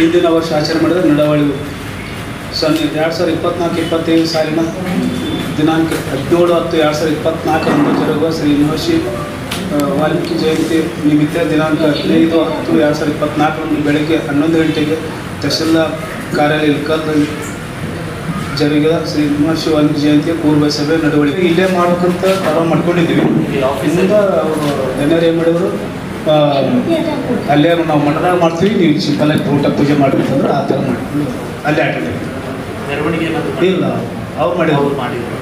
ಹಿಂದಿನ ವರ್ಷ ಆಚರಣೆ ಮಾಡಿದ ನಡವಳಿ. ಸೊನ್ನೆ ಎರಡು ಸಾವಿರದ ಇಪ್ಪತ್ನಾಲ್ಕು ಇಪ್ಪತ್ತೈದು ಸಾಲಿನ ದಿನಾಂಕ ಹದಿನೇಳು ಹತ್ತು ಎರಡು ಸಾವಿರದ ಇಪ್ಪತ್ನಾಲ್ಕರಂದು ಜರುಗುವ ಶ್ರೀ ಮಹರ್ಷಿ ವಾಲ್ಮೀಕಿ ಜಯಂತಿ ನಿಮಿತ್ತ ದಿನಾಂಕ ಹದಿನೈದು ಹತ್ತು ಎರಡು ಸಾವಿರದ ಇಪ್ಪತ್ನಾಲ್ಕರಂದು ಬೆಳಗ್ಗೆ ಹನ್ನೊಂದು ಗಂಟೆಗೆ ತಹಶೀಲ್ದಾರ್ ಕಾರ್ಯಾಲಯ ಇಲ್ಕಲ್ದಲ್ಲಿ ಜರುಗಿದ ಶ್ರೀ ಮಹರ್ಷಿ ವಾಲ್ಮೀಕಿ ಜಯಂತಿಯ ಪೂರ್ವ ಸಭೆ ನಡವಳಿಕೆ ಇಲ್ಲೇ ಮಾಡ್ಬೇಕಂತ ಪ್ರಾರಂಭ ಮಾಡ್ಕೊಂಡಿದ್ದೀವಿ. ಇಂದ ಅವರು ಎನ್ ಆರ್ ಎ ಆ, ಅಲ್ಲೇ ನಾವು ಮಠದಾಗ ಮಾಡ್ತೀವಿ ನೀವು ಸಿಂಪಲ್ ಆಗಿ ಊಟ ಪೂಜೆ ಮಾಡ್ಬೇಕಂದ್ರೆ ಆ ಥರ ಮಾಡ್ತೀವಿ ಅಲ್ಲೇ ಅಟೆಂಡ್ ಮೆರವಣಿಗೆ ಇಲ್ಲ ಅವ್ರು ಮಾಡಿ ಅವ್ರು ಮಾಡಿದ್ರು.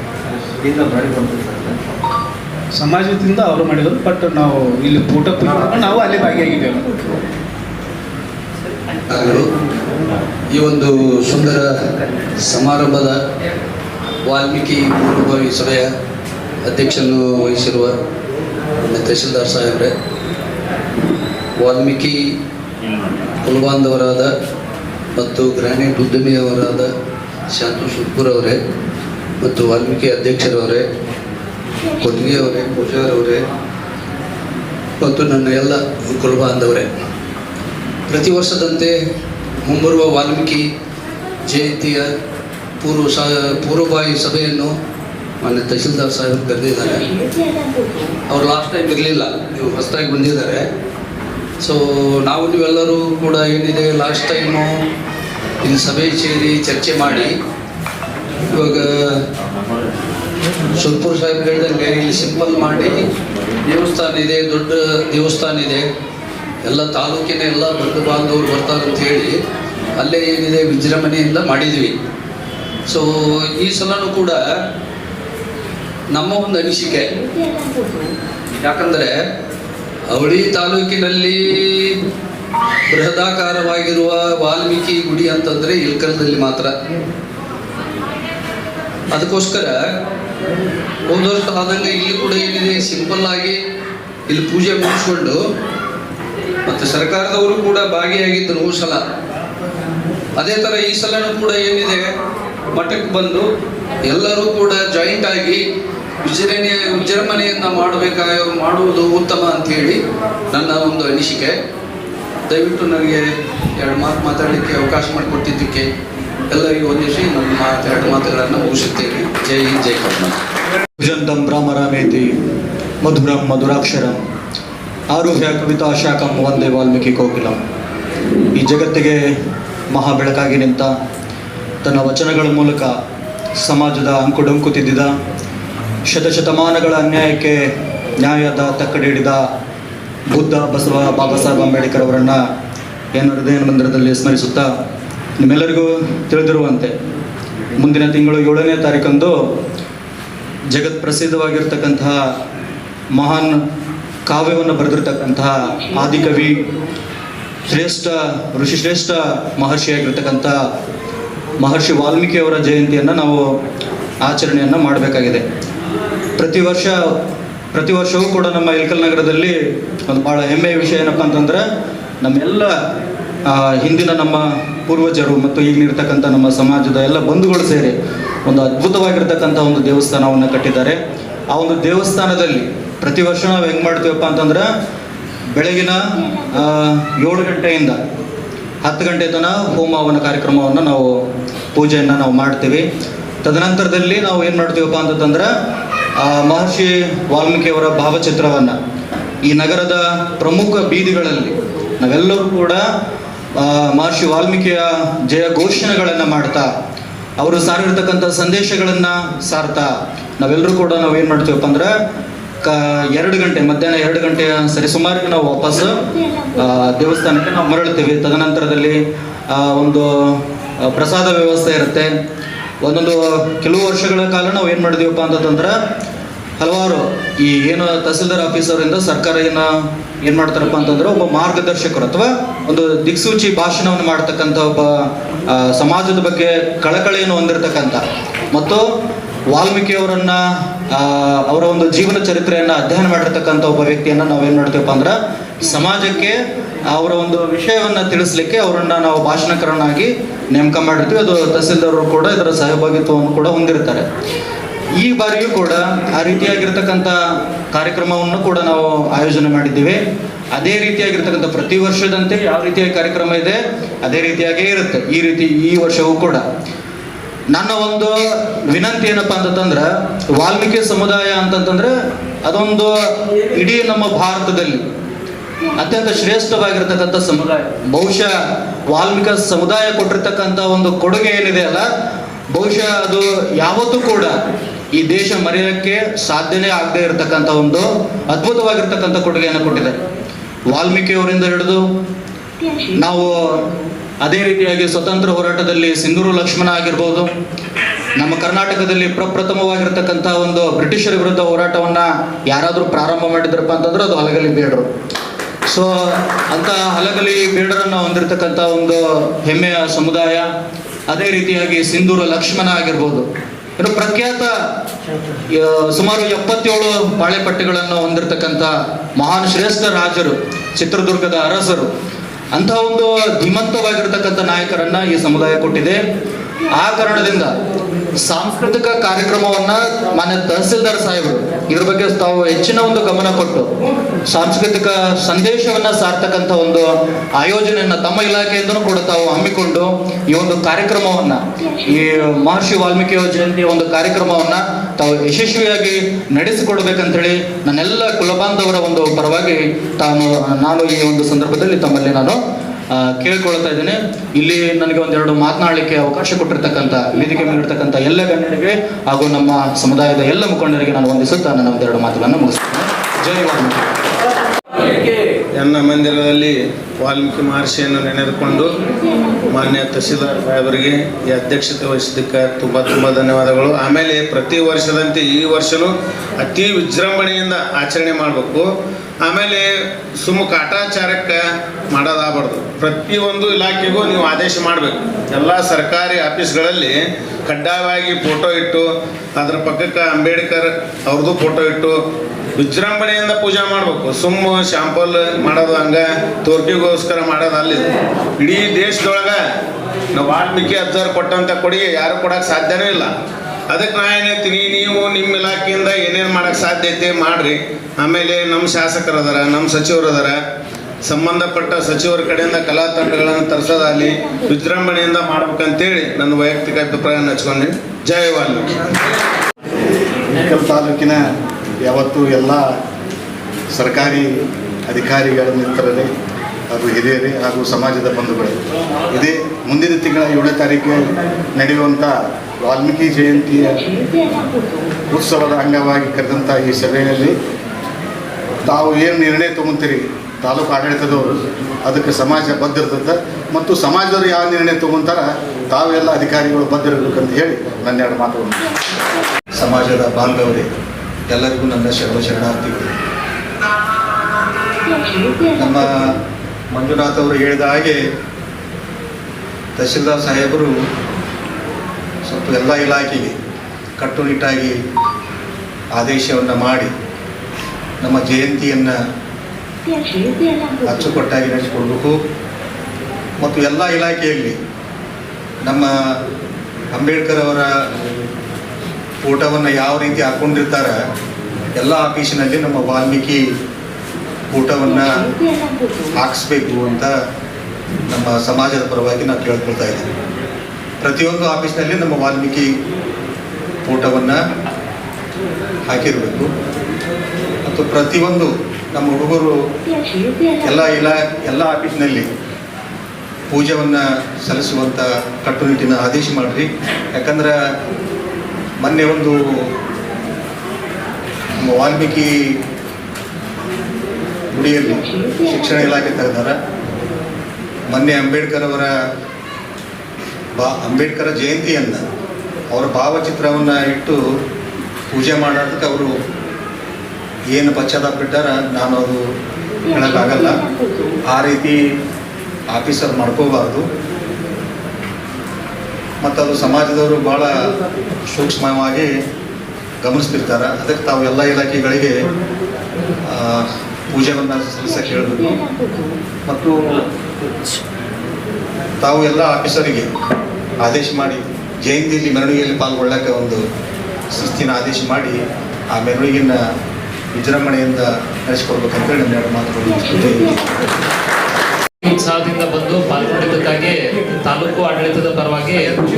ಇದರಿಂದ ಮಾಡಿ ಸರ್ ಸಮಾಜದಿಂದ ಅವರು ಮಾಡಿದ್ರು ಬಟ್ ನಾವು ಇಲ್ಲಿ ಊಟ ಪೂಜೆ ಮಾಡ್ಕೊಂಡು ನಾವು ಅಲ್ಲಿ ಭಾಗಿಯಾಗಿದ್ದೇವೆ. ಈ ಒಂದು ಸುಂದರ ಸಮಾರಂಭದ ವಾಲ್ಮೀಕಿ ಪೂರ್ವಭಾವಿ ಸಭೆಯ ಅಧ್ಯಕ್ಷನ್ನು ವಹಿಸಿರುವ ತಹಶೀಲ್ದಾರ್ ಸಾಹೇಬ್ರೆ ವಾಲ್ಮೀಕಿ ಕುಲಬಾಂಧವರಾದ ಮತ್ತು ಗ್ರಾನೈಟ್ ಉದ್ಯಮಿಯವರಾದ ಶಾಂತು ಸುರ್ಪುರ್ ಅವರೇ ಮತ್ತು ವಾಲ್ಮೀಕಿ ಅಧ್ಯಕ್ಷರವರೇ ಕೊಡ್ಗಿಯವರೇ ಪೂಜಾರವರೇ ಮತ್ತು ನನ್ನ ಎಲ್ಲ ಕುಲಬಾಂಧವರೇ. ಪ್ರತಿ ವರ್ಷದಂತೆ ಮುಂಬರುವ ವಾಲ್ಮೀಕಿ ಜಯಂತಿಯ ಪೂರ್ವ ಸ, ಪೂರ್ವಭಾವಿ ಸಭೆಯನ್ನು ಮಾನ್ಯ ತಹಶೀಲ್ದಾರ್ ಸಾಹೇಬರು ಕರೆದಿದ್ದಾರೆ. ಅವ್ರು ಲಾಸ್ಟ್ ಟೈಮ್ ಇರಲಿಲ್ಲ ನೀವು ಹೊಸದಾಗಿ ಬಂದಿದ್ದಾರೆ. ಸೊ ನಾವು ನೀವೆಲ್ಲರೂ ಕೂಡ ಏನಿದೆ ಲಾಸ್ಟ್ ಟೈಮು ಇಲ್ಲಿ ಸಭೆ ಸೇರಿ ಚರ್ಚೆ ಮಾಡಿ, ಇವಾಗ ಸುಲ್ಪುರ್ ಸಾಹೇಬ್ ಹೇಳಿದಂಗೆ ಇಲ್ಲಿ ಸಿಂಪಲ್ ಮಾಡಿ, ದೇವಸ್ಥಾನ ಇದೆ, ದೊಡ್ಡ ದೇವಸ್ಥಾನ ಇದೆ. ಎಲ್ಲ ತಾಲೂಕಿನ ಎಲ್ಲ ಬಂಧು ಬಾಂಧವರು ಬರ್ತಾರೆ ಅಂತ ಹೇಳಿ, ಅಲ್ಲೇ ಏನಿದೆ ವಿಜೃಂಭಣೆಯಿಂದ ಮಾಡಿದ್ವಿ. ಸೊ ಈ ಸಲನೂ ಕೂಡ ನಮ್ಮ ಒಂದು ಅನಿಸಿಕೆ, ಯಾಕಂದರೆ ಅವಳಿ ತಾಲೂಕಿನಲ್ಲಿ ಬೃಹದಾಕಾರವಾಗಿರುವ ವಾಲ್ಮೀಕಿ ಗುಡಿ ಅಂತಂದ್ರೆ ಇಲ್ಕಲ್ದಲ್ಲಿ ಮಾತ್ರ. ಅದಕ್ಕೋಸ್ಕರ ಒಂದು ವರ್ಷ ಆದಂಗೆ ಇಲ್ಲಿ ಕೂಡ ಏನಿದೆ, ಸಿಂಪಲ್ ಆಗಿ ಇಲ್ಲಿ ಪೂಜೆ ಮುಗಿಸ್ಕೊಂಡು ಮತ್ತು ಸರ್ಕಾರದವರು ಕೂಡ ಭಾಗಿಯಾಗಿದ್ದರು ಸಲ. ಅದೇ ಥರ ಈ ಸಲನೂ ಕೂಡ ಏನಿದೆ, ಮಠಕ್ಕೆ ಬಂದು ಎಲ್ಲರೂ ಕೂಡ ಜಾಯಿಂಟ್ ಆಗಿ ವಿಜೃಂಭಣೆ ವಿಜೃಂಭಣೆಯನ್ನು ಮಾಡಬೇಕಾಗ, ಮಾಡುವುದು ಉತ್ತಮ ಅಂತ ಹೇಳಿ ನನ್ನ ಒಂದು ಅನಿಸಿಕೆ. ದಯವಿಟ್ಟು ನನಗೆ ಎರಡು ಮಾತು ಮಾತಾಡಲಿಕ್ಕೆ ಅವಕಾಶ ಮಾಡಿಕೊಟ್ಟಿದ್ದಕ್ಕೆ ಎಲ್ಲರಿಗೂ ವಂದಿಸಿ ನನ್ನ ಮಾತು, ಎರಡು ಮಾತುಗಳನ್ನು ಮುಗಿಸುತ್ತೇನೆ. ಜೈ ಹಿಂದ್, ಜೈ ಕರ್ನಾಟಕ. ಭುಜಂತಂ ರಾಮರಾಮೇತಿ ಮಧುರಂ ಮಧುರಾಕ್ಷರಂ ಆರುಹ್ಯ ಕವಿತಾ ಶಾಖಂ ಒಂದೇ ವಾಲ್ಮೀಕಿ ಕೋಕಿಲಂ. ಈ ಜಗತ್ತಿಗೆ ಮಹಾ ಬೆಳಕಾಗಿ ನಿಂತ ತನ್ನ ವಚನಗಳ ಮೂಲಕ ಸಮಾಜದ ಅಂಕುಡೊಂಕು ತಿದ್ದಿದ ಶತಶತಮಾನಗಳ ಅನ್ಯಾಯಕ್ಕೆ ನ್ಯಾಯದ ತಕ್ಕಡಿ ಹಿಡಿದ ಬುದ್ಧ ಬಸವ ಬಾಬಾ ಸಾಹೇಬ್ ಅಂಬೇಡ್ಕರ್ ಅವರನ್ನು ಏನು ಹೃದಯ ಮಂದಿರದಲ್ಲಿ ಸ್ಮರಿಸುತ್ತಾ ನಿಮ್ಮೆಲ್ಲರಿಗೂ ತಿಳಿದಿರುವಂತೆ ಮುಂದಿನ ತಿಂಗಳು ಏಳನೇ ತಾರೀಕಂದು ಜಗತ್ ಪ್ರಸಿದ್ಧವಾಗಿರ್ತಕ್ಕಂತಹ ಮಹಾನ್ ಕಾವ್ಯವನ್ನು ಬರೆದಿರ್ತಕ್ಕಂತಹ ಆದಿಕವಿ ಶ್ರೇಷ್ಠ, ಋಷಿಶ್ರೇಷ್ಠ ಮಹರ್ಷಿಯಾಗಿರ್ತಕ್ಕಂಥ ಮಹರ್ಷಿ ವಾಲ್ಮೀಕಿಯವರ ಜಯಂತಿಯನ್ನು ನಾವು ಆಚರಣೆಯನ್ನು ಮಾಡಬೇಕಾಗಿದೆ. ಪ್ರತಿ ವರ್ಷ, ಪ್ರತಿ ವರ್ಷವೂ ಕೂಡ ನಮ್ಮ ಇಲ್ಕಲ್ ನಗರದಲ್ಲಿ ಒಂದು ಭಾಳ ಹೆಮ್ಮೆಯ ವಿಷಯ ಏನಪ್ಪ ಅಂತಂದ್ರೆ, ನಮ್ಮೆಲ್ಲ ಹಿಂದಿನ ನಮ್ಮ ಪೂರ್ವಜರು ಮತ್ತು ಈಗಿನಿರ್ತಕ್ಕಂಥ ನಮ್ಮ ಸಮಾಜದ ಎಲ್ಲ ಬಂಧುಗಳು ಸೇರಿ ಒಂದು ಅದ್ಭುತವಾಗಿರ್ತಕ್ಕಂಥ ಒಂದು ದೇವಸ್ಥಾನವನ್ನು ಕಟ್ಟಿದ್ದಾರೆ. ಆ ಒಂದು ದೇವಸ್ಥಾನದಲ್ಲಿ ಪ್ರತಿ ವರ್ಷ ನಾವು ಹೆಂಗೆ ಮಾಡ್ತೀವಪ್ಪ ಅಂತಂದ್ರೆ, ಬೆಳಗಿನ ಏಳು ಗಂಟೆಯಿಂದ ಹತ್ತು ಗಂಟೆ ತನಕ ಹೋಮ ಹವನ ಕಾರ್ಯಕ್ರಮವನ್ನು ನಾವು ಪೂಜೆಯನ್ನು ನಾವು ಮಾಡ್ತೀವಿ. ತದನಂತರದಲ್ಲಿ ನಾವು ಏನು ಮಾಡ್ತೀವಪ್ಪ ಅಂತಂದ್ರೆ ಮಹರ್ಷಿ ವಾಲ್ಮೀಕಿಯವರ ಭಾವಚಿತ್ರವನ್ನು ಈ ನಗರದ ಪ್ರಮುಖ ಬೀದಿಗಳಲ್ಲಿ ನಾವೆಲ್ಲರೂ ಕೂಡ ಆ, ಮಹರ್ಷಿ ವಾಲ್ಮೀಕಿಯ ಜಯ ಘೋಷಣೆಗಳನ್ನು ಮಾಡ್ತಾ ಅವರು ಸಾರಿರ್ತಕ್ಕಂಥ ಸಂದೇಶಗಳನ್ನು ಸಾರ್ತಾ ನಾವೆಲ್ಲರೂ ಕೂಡ ನಾವು ಏನು ಮಾಡ್ತೀವಪ್ಪ ಅಂದ್ರೆ ಕ ಎರಡು ಗಂಟೆ ಮಧ್ಯಾಹ್ನ ಎರಡು ಗಂಟೆಯ ಸರಿಸುಮಾರಿಗೆ ನಾವು ವಾಪಸ್ ಆ, ದೇವಸ್ಥಾನಕ್ಕೆ ನಾವು ಮರಳ್ತೀವಿ ತದನಂತರದಲ್ಲಿ ಆ, ಒಂದು ಪ್ರಸಾದ ವ್ಯವಸ್ಥೆ ಇರುತ್ತೆ. ಒಂದೊಂದು ಕೆಲವು ವರ್ಷಗಳ ಕಾಲ ನಾವು ಏನು ಮಾಡಿದೀವಪ್ಪ ಅಂತಂದ್ರೆ ಹಲವಾರು ಈ ಏನು ತಹಸೀಲ್ದಾರ್ ಆಫೀಸರಿಂದ ಸರ್ಕಾರ ಏನು ಏನು ಮಾಡ್ತಾರಪ್ಪ ಅಂತಂದ್ರೆ ಒಬ್ಬ ಮಾರ್ಗದರ್ಶಕರು ಅಥವಾ ಒಂದು ದಿಕ್ಸೂಚಿ ಭಾಷಣವನ್ನು ಮಾಡ್ತಕ್ಕಂಥ ಒಬ್ಬ ಸಮಾಜದ ಬಗ್ಗೆ ಕಳಕಳಿಯನ್ನು ಹೊಂದಿರತಕ್ಕಂಥ. ಮತ್ತು ವಾಲ್ಮೀಕಿಯವರನ್ನ ಅವರನ್ನ ಅವರ ಒಂದು ಜೀವನ ಚರಿತ್ರೆಯನ್ನು ಅಧ್ಯಯನ ಮಾಡಿರ್ತಕ್ಕಂಥ ಒಬ್ಬ ವ್ಯಕ್ತಿಯನ್ನು ನಾವೇನು ಮಾಡ್ತೀವಪ್ಪ ಅಂದ್ರೆ ಸಮಾಜಕ್ಕೆ ಅವರ ಒಂದು ವಿಷಯವನ್ನ ತಿಳಿಸ್ಲಿಕ್ಕೆ ಅವರನ್ನ ನಾವು ಭಾಷಣಕಾರನಾಗಿ ನೇಮಕ ಮಾಡಿರ್ತೀವಿ. ಅದು ತಹಸೀಲ್ದಾರರು ಕೂಡ ಇದರ ಸಹಭಾಗಿತ್ವವನ್ನು ಕೂಡ ಹೊಂದಿರ್ತಾರೆ. ಈ ಬಾರಿಯೂ ಕೂಡ ಆ ರೀತಿಯಾಗಿರ್ತಕ್ಕಂಥ ಕಾರ್ಯಕ್ರಮವನ್ನು ಕೂಡ ನಾವು ಆಯೋಜನೆ ಮಾಡಿದ್ದೀವಿ. ಅದೇ ರೀತಿಯಾಗಿರ್ತಕ್ಕಂಥ ಪ್ರತಿ ವರ್ಷದಂತೆ ಯಾವ ರೀತಿಯ ಕಾರ್ಯಕ್ರಮ ಇದೆ, ಅದೇ ರೀತಿಯಾಗೇ ಇರುತ್ತೆ. ಈ ರೀತಿ ಈ ವರ್ಷವೂ ಕೂಡ. ನನ್ನ ಒಂದು ವಿನಂತಿ ಏನಪ್ಪಾ ಅಂತಂದ್ರೆ ವಾಲ್ಮೀಕಿ ಸಮುದಾಯ ಅಂತಂತಂದ್ರೆ ಅದೊಂದು ಇಡೀ ನಮ್ಮ ಭಾರತದಲ್ಲಿ ಅತ್ಯಂತ ಶ್ರೇಷ್ಠವಾಗಿರ್ತಕ್ಕಂಥ ಸಮುದಾಯ. ಬಹುಶಃ ವಾಲ್ಮೀಕ ಸಮುದಾಯ ಕೊಟ್ಟಿರ್ತಕ್ಕಂಥ ಒಂದು ಕೊಡುಗೆ ಏನಿದೆ ಅಲ್ಲ, ಬಹುಶಃ ಅದು ಯಾವತ್ತೂ ಕೂಡ ಈ ದೇಶ ಮರೆಯೋಕ್ಕೆ ಸಾಧ್ಯನೇ ಆಗದೆ ಇರತಕ್ಕಂಥ ಒಂದು ಅದ್ಭುತವಾಗಿರ್ತಕ್ಕಂಥ ಕೊಡುಗೆಯನ್ನು ಕೊಟ್ಟಿದ್ದಾರೆ. ವಾಲ್ಮೀಕಿಯವರಿಂದ ಹಿಡಿದು ನಾವು ಅದೇ ರೀತಿಯಾಗಿ ಸ್ವತಂತ್ರ ಹೋರಾಟದಲ್ಲಿ ಸಿಂಧೂರು ಲಕ್ಷ್ಮಣ ಆಗಿರ್ಬೋದು, ನಮ್ಮ ಕರ್ನಾಟಕದಲ್ಲಿ ಪ್ರಪ್ರಥಮವಾಗಿರ್ತಕ್ಕಂಥ ಒಂದು ಬ್ರಿಟಿಷರ ವಿರುದ್ಧ ಹೋರಾಟವನ್ನ ಯಾರಾದರೂ ಪ್ರಾರಂಭ ಮಾಡಿದ್ರಪ್ಪ ಅಂತಂದ್ರೆ ಅದು ಹಲಗಲಿ ಬೇಡರು. ಸೊ ಅಂತ ಹಲಗಲಿ ಬೇಡರನ್ನು ಹೊಂದಿರತಕ್ಕಂಥ ಒಂದು ಹೆಮ್ಮೆಯ ಸಮುದಾಯ, ಅದೇ ರೀತಿಯಾಗಿ ಸಿಂಧೂರ ಲಕ್ಷ್ಮಣ ಆಗಿರ್ಬೋದು. ಇನ್ನು ಪ್ರಖ್ಯಾತ ಸುಮಾರು ಎಪ್ಪತ್ತೇಳು ಬಾಳೆಪಟ್ಟಿಗಳನ್ನು ಹೊಂದಿರತಕ್ಕಂಥ ಮಹಾನ್ ಶ್ರೇಷ್ಠ ರಾಜರು, ಚಿತ್ರದುರ್ಗದ ಅರಸರು ಅಂಥ ಒಂದು ಧೀಮಂತವಾಗಿರ್ತಕ್ಕಂಥ ನಾಯಕರನ್ನ ಈ ಸಮುದಾಯ ಕೊಟ್ಟಿದೆ. ಆ ಕಾರಣದಿಂದ ಸಾಂಸ್ಕೃತಿಕ ಕಾರ್ಯಕ್ರಮವನ್ನ ಮಾನ್ಯ ತಹಸೀಲ್ದಾರ್ ಸಾಹೇಬರು, ಇದ್ರ ಬಗ್ಗೆ ತಾವು ಹೆಚ್ಚಿನ ಒಂದು ಗಮನ ಕೊಟ್ಟು ಸಾಂಸ್ಕೃತಿಕ ಸಂದೇಶವನ್ನ ಸಾರ್ತಕ್ಕಂಥ ಒಂದು ಆಯೋಜನೆಯನ್ನ ತಮ್ಮ ಇಲಾಖೆಯಿಂದನೂ ಕೂಡ ತಾವು ಹಮ್ಮಿಕೊಂಡು ಈ ಒಂದು ಕಾರ್ಯಕ್ರಮವನ್ನ, ಈ ಮಹರ್ಷಿ ವಾಲ್ಮೀಕಿ ಜಯಂತಿಯ ಒಂದು ಕಾರ್ಯಕ್ರಮವನ್ನ ತಾವು ಯಶಸ್ವಿಯಾಗಿ ನಡೆಸಿಕೊಡ್ಬೇಕಂತೇಳಿ ನನ್ನೆಲ್ಲ ಕುಲಬಾಂಧವರ ಒಂದು ಪರವಾಗಿ ತಾನು, ನಾನು ಈ ಒಂದು ಸಂದರ್ಭದಲ್ಲಿ ತಮ್ಮಲ್ಲಿ ನಾನು ಕೇಳ್ಕೊಳ್ತಾ ಇದ್ದೇನೆ. ಇಲ್ಲಿ ನನಗೆ ಒಂದೆರಡು ಮಾತನಾಡಲಿಕ್ಕೆ ಅವಕಾಶ ಕೊಟ್ಟಿರ್ತಕ್ಕಂಥ, ವೇದಿಕೆ ಮೇಲಿರ್ತಕ್ಕಂಥ ಎಲ್ಲ ಗಣ್ಯರಿಗೆ ಹಾಗೂ ನಮ್ಮ ಸಮುದಾಯದ ಎಲ್ಲ ಮುಖಂಡರಿಗೆ ನಾನು ವಂದಿಸುತ್ತಾ ನನ್ನ ಒಂದೆರಡು ಮಾತುಗಳನ್ನು ಮುಗಿಸ್ತೇನೆ ಜೈ ನನ್ನ ಮಂದಿರದಲ್ಲಿ ವಾಲ್ಮೀಕಿ ಮಹರ್ಷಿಯನ್ನು ನೆನೆದುಕೊಂಡು ಮಾನ್ಯ ತಹಸೀಲ್ದಾರ್ ಸಾಹೇಬರಿಗೆ ಈ ಅಧ್ಯಕ್ಷತೆ ವಹಿಸಿದ್ದಕ್ಕೆ ತುಂಬ ತುಂಬ ಧನ್ಯವಾದಗಳು. ಆಮೇಲೆ ಪ್ರತಿ ವರ್ಷದಂತೆ ಈ ವರ್ಷವೂ ಅತಿ ವಿಜೃಂಭಣೆಯಿಂದ ಆಚರಣೆ ಮಾಡಬೇಕು. ಆಮೇಲೆ ಸುಮ್ಮ ಕಾಟಾಚಾರಕ್ಕೆ ಮಾಡೋದಾಗಬಾರ್ದು. ಪ್ರತಿಯೊಂದು ಇಲಾಖೆಗೂ ನೀವು ಆದೇಶ ಮಾಡಬೇಕು. ಎಲ್ಲ ಸರ್ಕಾರಿ ಆಫೀಸ್ಗಳಲ್ಲಿ ಕಡ್ಡಾಯವಾಗಿ ಫೋಟೋ ಇಟ್ಟು, ಅದರ ಪಕ್ಕಕ್ಕೆ ಅಂಬೇಡ್ಕರ್ ಅವ್ರದ್ದು ಫೋಟೋ ಇಟ್ಟು ವಿಜೃಂಭಣೆಯಿಂದ ಪೂಜೆ ಮಾಡಬೇಕು. ಸುಮ್ಮ ಶಾಂಪಲ್ ಮಾಡೋದು ಹಂಗ ತೋರ್ಕಿಗೋಸ್ಕರ ಮಾಡೋದು ಅಲ್ಲಿ. ಇಡೀ ದೇಶದೊಳಗ ನಾವು ವಾಲ್ಮೀಕಿ ಅಜ್ಜರ್ ಕೊಟ್ಟಂತ ಕೊಡುಗೆ ಯಾರು ಕೊಡಕ್ಕೆ ಸಾಧ್ಯನೇ ಇಲ್ಲ. ಅದಕ್ಕೆ ನಾ ಏನು ಹೇಳ್ತೀನಿ, ನೀವು ನಿಮ್ಮ ಇಲಾಖೆಯಿಂದ ಏನೇನು ಮಾಡಕ್ಕೆ ಸಾಧ್ಯ ಐತೆ ಮಾಡ್ರಿ. ಆಮೇಲೆ ನಮ್ಮ ಶಾಸಕರು ಅದಾರ ನಮ್ಮ ಸಚಿವರು ಅದಾರ ಸಂಬಂಧಪಟ್ಟ ಸಚಿವರ ಕಡೆಯಿಂದ ಕಲಾ ತಂಡಗಳನ್ನು ತರಿಸೋದಾಗಲಿ ವಿಜೃಂಭಣೆಯಿಂದ ಮಾಡ್ಬೇಕಂತೇಳಿ ನನ್ನ ವೈಯಕ್ತಿಕ ಅಭಿಪ್ರಾಯ ಹಚ್ಕೊಂಡು ಜಯ ವಾಲ್ಮೀಕಿ. ತಾಲೂಕಿನ ಯಾವತ್ತೂ ಎಲ್ಲ ಸರ್ಕಾರಿ ಅಧಿಕಾರಿಗಳ ಮಿತ್ರರೇ ಹಾಗೂ ಹಿರಿಯರೇ ಹಾಗೂ ಸಮಾಜದ ಬಂಧುಗಳು. ಇದೇ ಮುಂದಿನ ತಿಂಗಳ ಏಳನೇ ತಾರೀಕಿಗೆ ನಡೆಯುವಂಥ ವಾಲ್ಮೀಕಿ ಜಯಂತಿಯ ಉತ್ಸವದ ಅಂಗವಾಗಿ ಕರೆದಂಥ ಈ ಸಭೆಯಲ್ಲಿ ತಾವು ಏನು ನಿರ್ಣಯ ತೊಗೊತೀರಿ? ತಾಲೂಕು ಆಡಳಿತದವರು ಅದಕ್ಕೆ ಸಮಾಜ ಬದ್ಧಿರ್ತದೆ ಮತ್ತು ಸಮಾಜದವರು ಯಾವ ನಿರ್ಣಯ ತೊಗೊತಾರ ತಾವೆಲ್ಲ ಅಧಿಕಾರಿಗಳು ಬದ್ಧಿರಬೇಕಂತ ಹೇಳಿ ನನ್ನೆರಡು ಮಾತುಗಳು ಸಮಾಜದ ಬಾಂಧವರೇ ಎಲ್ಲರಿಗೂ ನನ್ನ ಶರಣ ಶರಣಾರ್ಥಿಗಳು. ನಮ್ಮ ಮಂಜುನಾಥ್ ಅವರು ಹೇಳಿದ ಹಾಗೆ ತಹಸೀಲ್ದಾರ್ ಸಾಹೇಬರು ಸ್ವಲ್ಪ ಎಲ್ಲ ಇಲಾಖೆಗೆ ಕಟ್ಟುನಿಟ್ಟಾಗಿ ಆದೇಶವನ್ನು ಮಾಡಿ ನಮ್ಮ ಜಯಂತಿಯನ್ನು ಅಚ್ಚುಕಟ್ಟಾಗಿ ನಡೆಸಿಕೊಡಬೇಕು. ಮತ್ತು ಎಲ್ಲ ಇಲಾಖೆಯಲ್ಲಿ ನಮ್ಮ ಅಂಬೇಡ್ಕರ್ ಅವರ ಫೋಟೋವನ್ನು ಯಾವ ರೀತಿ ಹಾಕೊಂಡಿರ್ತಾರೆ, ಎಲ್ಲ ಆಫೀಸಿನಲ್ಲಿ ನಮ್ಮ ವಾಲ್ಮೀಕಿ ಫೋಟೋವನ್ನು ಹಾಕಿಸ್ಬೇಕು ಅಂತ ನಮ್ಮ ಸಮಾಜದ ಪರವಾಗಿ ನಾವು ಕೇಳ್ಕೊಳ್ತಾ ಇದ್ದೀವಿ. ಪ್ರತಿಯೊಂದು ಆಫೀಸ್ನಲ್ಲಿ ನಮ್ಮ ವಾಲ್ಮೀಕಿ ಫೋಟೋವನ್ನು ಹಾಕಿರಬೇಕು. ಮತ್ತು ಪ್ರತಿಯೊಂದು ನಮ್ಮ ಹುಡುಗರು ಎಲ್ಲ ಇಲಾ, ಎಲ್ಲ ಆಫೀಸ್ನಲ್ಲಿ ಪೂಜೆಯನ್ನು ಸಲ್ಲಿಸುವಂಥ ಕಟ್ಟುನಿಟ್ಟಿನ ಆದೇಶ ಮಾಡಿರಿ. ಯಾಕಂದ್ರೆ ಮೊನ್ನೆ ಒಂದು ವಾಲ್ಮೀಕಿ ಗುಡಿಯಲ್ಲಿ ಶಿಕ್ಷಣ ಇಲಾಖೆ ತೆಗೆದಾರ ಮೊನ್ನೆ ಅಂಬೇಡ್ಕರ್ ಅವರ ಬಾ, ಅಂಬೇಡ್ಕರ್ ಜಯಂತಿಯನ್ನು ಅವರ ಭಾವಚಿತ್ರವನ್ನು ಇಟ್ಟು ಪೂಜೆ ಮಾಡೋದಕ್ಕೆ ಅವರು ಏನು ಪಶ್ಚಾತ್ತಾಪ ಬಿಟ್ಟಾರ ನಾನು ಅದು ಹೇಳೋಕ್ಕಾಗಲ್ಲ. ಆ ರೀತಿ ಆಫೀಸರ್ ಮಾಡ್ಕೋಬಾರ್ದು. ಮತ್ತು ಅದು ಸಮಾಜದವರು ಭಾಳ ಸೂಕ್ಷ್ಮವಾಗಿ ಗಮನಿಸ್ತಿರ್ತಾರೆ ಅದಕ್ಕೆ ತಾವು ಎಲ್ಲ ಇಲಾಖೆಗಳಿಗೆ ಪೂಜೆಯನ್ನು ಸಲ್ಲಿಸಕ್ಕೆ ಹೇಳಬೇಕು ಮತ್ತು ತಾವು ಎಲ್ಲ ಆಫೀಸರಿಗೆ ಆದೇಶ ಮಾಡಿ, ಜಯಂತಿಯಲ್ಲಿ ಮೆರವಣಿಗೆಯಲ್ಲಿ ಪಾಲ್ಗೊಳ್ಳಕ್ಕೆ ಒಂದು ಶಿಸ್ತಿನ ಆದೇಶ ಮಾಡಿ, ಆ ಮೆರವಣಿಗೆಯನ್ನು ವಿಜೃಂಭಣೆಯಿಂದ ನಡೆಸಿಕೊಡ್ಬೇಕಂತೇಳಿ ನನ್ನ ಮಾತುಗಳು. ಉತ್ಸಾಹದಿಂದ ಬಂದು ಪಾಲ್ಗೊಂಡಿದ್ದಕ್ಕಾಗಿ ತಾಲೂಕು ಆಡಳಿತದ ಪರವಾಗಿ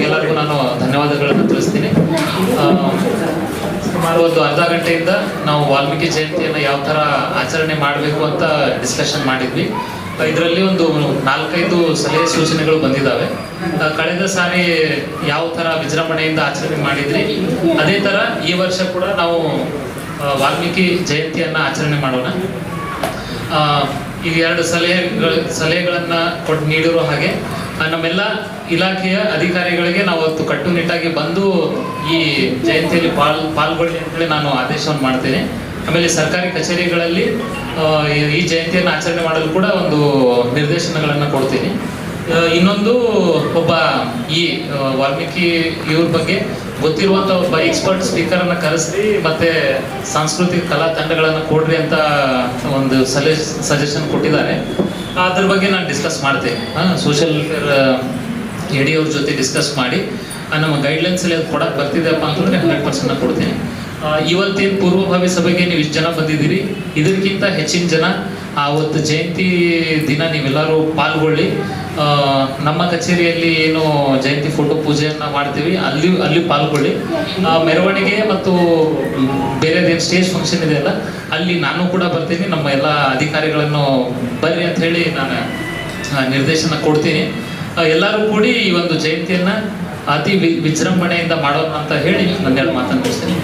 ಎಲ್ಲರಿಗೂ ನಾನು ಧನ್ಯವಾದಗಳನ್ನು ತಿಳಿಸ್ತೀನಿ. ಸುಮಾರು ಒಂದು ಅರ್ಧ ಗಂಟೆಯಿಂದ ನಾವು ವಾಲ್ಮೀಕಿ ಜಯಂತಿಯನ್ನು ಯಾವ ಥರ ಆಚರಣೆ ಮಾಡಬೇಕು ಅಂತ ಡಿಸ್ಕಷನ್ ಮಾಡಿದ್ವಿ. ಇದರಲ್ಲಿ ಒಂದು ನಾಲ್ಕೈದು ಸಲಹೆ ಸೂಚನೆಗಳು ಬಂದಿದ್ದಾವೆ ಕಳೆದ ಸಾರಿ ಯಾವ ಥರ ವಿಜೃಂಭಣೆಯಿಂದ ಆಚರಣೆ ಮಾಡಿದ್ರಿ, ಅದೇ ಥರ ಈ ವರ್ಷ ಕೂಡ ನಾವು ವಾಲ್ಮೀಕಿ ಜಯಂತಿಯನ್ನು ಆಚರಣೆ ಮಾಡೋಣ. ಈಗ ಎರಡು ಸಲಹೆಗಳ ಸಲಹೆಗಳನ್ನ ಕೊಟ್ಟು ನೀಡಿರೋ ಹಾಗೆ ನಮ್ಮೆಲ್ಲ ಇಲಾಖೆಯ ಅಧಿಕಾರಿಗಳಿಗೆ ನಾವು ಅವತ್ತು ಕಟ್ಟುನಿಟ್ಟಾಗಿ ಬಂದು ಈ ಜಯಂತಿಯಲ್ಲಿ ಪಾಲ್ ಪಾಲ್ಗೊಳ್ಳಿ ಅಂತೇಳಿ ನಾನು ಆದೇಶವನ್ನು ಮಾಡ್ತೇನೆ. ಆಮೇಲೆ ಸರ್ಕಾರಿ ಕಚೇರಿಗಳಲ್ಲಿ ಈ- ಈ ಜಯಂತಿಯನ್ನು ಆಚರಣೆ ಮಾಡಲು ಕೂಡ ಒಂದು ನಿರ್ದೇಶನಗಳನ್ನು ಕೊಡ್ತೀನಿ. ಇನ್ನೊಂದು ಒಬ್ಬ ಈ ವಾಲ್ಮೀಕಿ ಇವ್ರ ಬಗ್ಗೆ ಗೊತ್ತಿರುವಂತ ಒಬ್ಬ ಎಕ್ಸ್ಪರ್ಟ್ ಸ್ಪೀಕರ್ ಅನ್ನ ಕರೆಸಿ ಮತ್ತೆ ಸಾಂಸ್ಕೃತಿಕ ಕಲಾ ತಂಡಗಳನ್ನ ಕೊಡ್ರಿ ಅಂತ ಒಂದು ಸಲಹೆ ಸಜೆಷನ್ ಕೊಟ್ಟಿದ್ದಾರೆ. ಅದ್ರ ಬಗ್ಗೆ ನಾನು ಡಿಸ್ಕಸ್ ಮಾಡ್ತೇನೆ. ಸೋಷಿಯಲ್ ವೆಲ್ಫೇರ್ ಎಡಿ ಅವ್ರ ಜೊತೆ ಡಿಸ್ಕಸ್ ಮಾಡಿ ನಮ್ಮ ಗೈಡ್ಲೈನ್ಸ್ ಅಲ್ಲಿ ಅದು ಕೊಡಕ್ಕೆ ಬರ್ತಿದೆಯಪ್ಪ ಅಂತಂದ್ರೆ ಹಂಡ್ರೆಡ್ ಪರ್ಸೆಂಟ್ ಕೊಡ್ತೇನೆ. ಇವತ್ತೇನು ಪೂರ್ವಭಾವಿ ಸಭೆಗೆ ನೀವು ಇಷ್ಟು ಜನ ಬಂದಿದ್ದೀರಿ, ಇದಕ್ಕಿಂತ ಹೆಚ್ಚಿನ ಜನ ಆವತ್ತು ಜಯಂತಿ ದಿನ ನೀವೆಲ್ಲರೂ ಪಾಲ್ಗೊಳ್ಳಿ. ನಮ್ಮ ಕಚೇರಿಯಲ್ಲಿ ಏನು ಜಯಂತಿ ಫೋಟೋ ಪೂಜೆಯನ್ನು ಮಾಡ್ತೀವಿ, ಅಲ್ಲಿ ಅಲ್ಲಿ ಪಾಲ್ಗೊಳ್ಳಿ. ಮೆರವಣಿಗೆ ಮತ್ತು ಬೇರೆದೇನು ಸ್ಟೇಜ್ ಫಂಕ್ಷನ್ ಇದೆ ಅಲ್ಲ, ಅಲ್ಲಿ ನಾನು ಕೂಡ ಬರ್ತೀನಿ, ನಮ್ಮ ಎಲ್ಲ ಅಧಿಕಾರಿಗಳನ್ನು ಬರ್ರಿ ಅಂತ ಹೇಳಿ ನಾನು ನಿರ್ದೇಶನ ಕೊಡ್ತೀನಿ. ಎಲ್ಲರೂ ಕೂಡಿ ಈ ಒಂದು ಜಯಂತಿಯನ್ನ ಅತಿ ವಿಜೃಂಭಣೆಯಿಂದ ಮಾಡೋಣ ಅಂತ ಹೇಳಿ ನನ್ನೆರಡು ಮಾತನ್ನು ಮುಗಿಸ್ತೀನಿ.